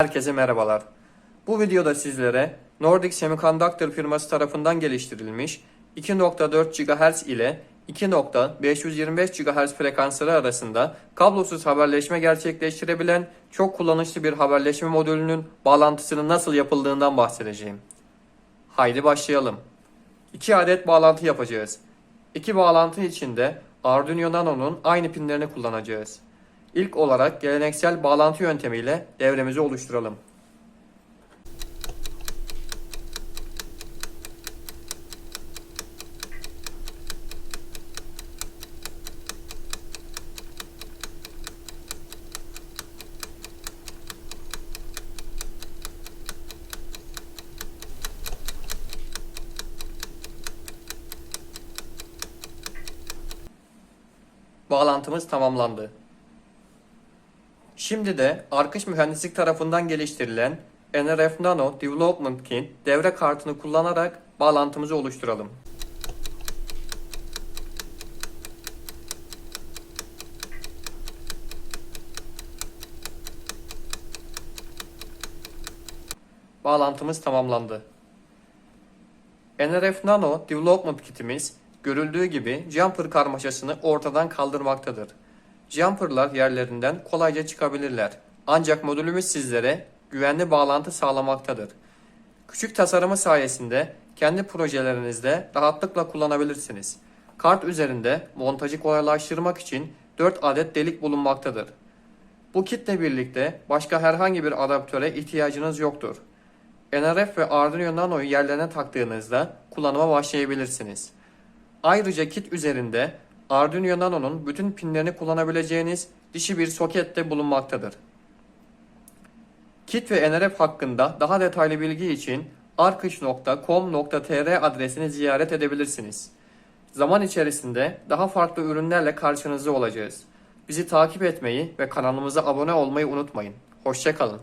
Herkese merhabalar. Bu videoda sizlere Nordic Semiconductor firması tarafından geliştirilmiş 2.4 GHz ile 2.525 GHz frekansları arasında kablosuz haberleşme gerçekleştirebilen çok kullanışlı bir haberleşme modülünün bağlantısının nasıl yapıldığından bahsedeceğim. Haydi başlayalım. İki adet bağlantı yapacağız. İki bağlantı içinde Arduino Nano'nun aynı pinlerini kullanacağız. İlk olarak geleneksel bağlantı yöntemiyle devremizi oluşturalım. Bağlantımız tamamlandı. Şimdi de Arkış Mühendislik tarafından geliştirilen NRF Nano Development Kit devre kartını kullanarak bağlantımızı oluşturalım. Bağlantımız tamamlandı. NRF Nano Development Kit'imiz görüldüğü gibi jumper karmaşasını ortadan kaldırmaktadır. Jumperlar yerlerinden kolayca çıkabilirler. Ancak modülümüz sizlere güvenli bağlantı sağlamaktadır. Küçük tasarımı sayesinde kendi projelerinizde rahatlıkla kullanabilirsiniz. Kart üzerinde montajı kolaylaştırmak için 4 adet delik bulunmaktadır. Bu kitle birlikte başka herhangi bir adaptöre ihtiyacınız yoktur. NRF ve Arduino Nano'yu yerlerine taktığınızda kullanıma başlayabilirsiniz. Ayrıca kit üzerinde Arduino Nano'nun bütün pinlerini kullanabileceğiniz dişi bir soket de bulunmaktadır. Kit ve NRF hakkında daha detaylı bilgi için arkış.com.tr adresini ziyaret edebilirsiniz. Zaman içerisinde daha farklı ürünlerle karşınızda olacağız. Bizi takip etmeyi ve kanalımıza abone olmayı unutmayın. Hoşçakalın.